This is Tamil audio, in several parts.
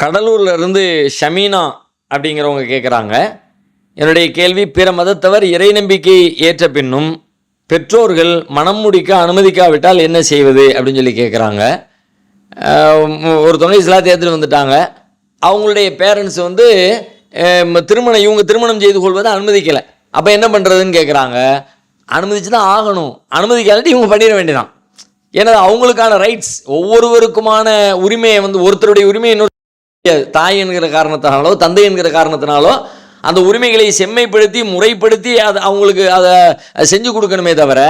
கடலூர்ல இருந்து ஷமீனா அப்படிங்கிறவங்க கேட்குறாங்க என்னுடைய கேள்வி பிற மதத்தவர் இறை நம்பிக்கை ஏற்ற பின்னும் பெற்றோர்கள் மனம் முடிக்க அனுமதிக்காவிட்டால் என்ன செய்வது அப்படின்னு சொல்லி கேட்குறாங்க ஒரு துணை இஸ்லாத்தை ஏற்றுட்டு வந்துட்டாங்க. அவங்களுடைய பேரண்ட்ஸ் வந்து திருமணம் இவங்க திருமணம் செய்து கொள்வதை அனுமதிக்கலை. அப்போ என்ன பண்ணுறதுன்னு கேட்குறாங்க அனுமதிச்சு தான் ஆகணும். அனுமதிக்காட்டி இவங்க பண்ணிட வேண்டியதான் ஏன்னா அவங்களுக்கான ரைட்ஸ் ஒவ்வொருவருக்குமான உரிமையை வந்து ஒருத்தருடைய உரிமையை தாய் என்கிற காரணத்தினாலோ தந்தை என்கிற காரணத்தினாலோ அந்த உரிமைகளை செம்மைப்படுத்தி முறைப்படுத்தி அதை அவங்களுக்கு அதை செஞ்சு கொடுக்கணுமே தவிர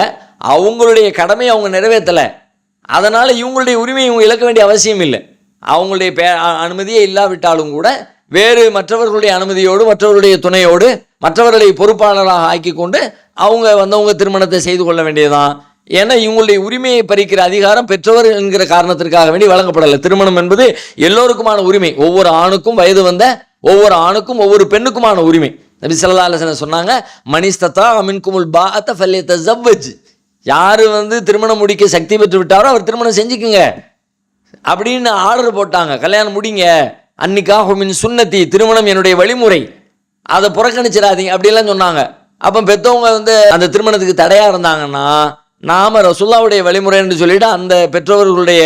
அவங்களுடைய கடமையை அவங்க நிறைவேற்றலை. அதனால் இவங்களுடைய உரிமையை இவங்க இழக்க வேண்டிய அவசியம் இல்லை. அவங்களுடைய பே அனுமதியே இல்லாவிட்டாலும் கூட வேறு மற்றவர்களுடைய அனுமதியோடு மற்றவர்களுடைய துணையோடு மற்றவர்களை பொறுப்பாளராக ஆக்கி கொண்டு அவங்க வந்தவங்க திருமணத்தை செய்து கொள்ள வேண்டியதுதான். ஏன்னா இவங்களுடைய உரிமையை பறிக்கிற அதிகாரம் பெற்றவர் என்கிற காரணத்திற்காக வேண்டி வழங்கப்படலை. திருமணம் என்பது எல்லோருக்குமான உரிமை. ஒவ்வொரு ஆணுக்கும் வயது வந்த ஒவ்வொரு ஆணுக்கும் ஒவ்வொரு பெண்ணுக்குமான உரிமை. நபி ஸல்லல்லாஹு அலசன சொன்னாங்க மணிஸ்தத்தா அமின்குமுல் பாஅத்த ஃபல்யத்தஸவ்வஜ் யார் வந்து திருமணம் முடிக்க சக்தி பெற்று விட்டாரோ அவர் திருமணம் செஞ்சுக்குங்க. அப்படின்னு ஆர்டர் போட்டாங்க. கல்யாணம் முடிங்க. அன்னிக்காக மின் சுண்ணத்தி திருமணம் என்னுடைய வழிமுறை. அதை புறக்கணிச்சிடாதீங்க. அப்படிலாம் சொன்னாங்க. அப்போ பெற்றவங்க வந்து அந்த திருமணத்துக்கு தடையாக இருந்தாங்கன்னா நாம ரசுல்லாவுடைய வழிமுறைன்னு சொல்லிட்டு அந்த பெற்றோர்களுடைய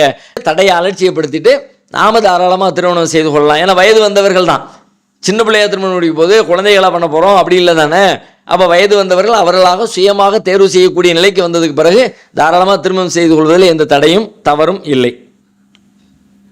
தடையை அலட்சியப்படுத்திட்டு நாம தாராளமாக திருமணம் செய்து கொள்ளலாம். ஏன்னா வயது வந்தவர்கள் தான். சின்ன பிள்ளையா திருமணம் முடிக்கும் போது குழந்தைகளாக பண்ண போகிறோம் அப்படி இல்லை தானே? அப்போ வயது வந்தவர்கள் அவர்களாக சுயமாக தேர்வு செய்யக்கூடிய நிலைக்கு வந்ததுக்கு பிறகு தாராளமாக திருமணம் செய்து கொள்வதில் எந்த தடையும் தவறும் இல்லை.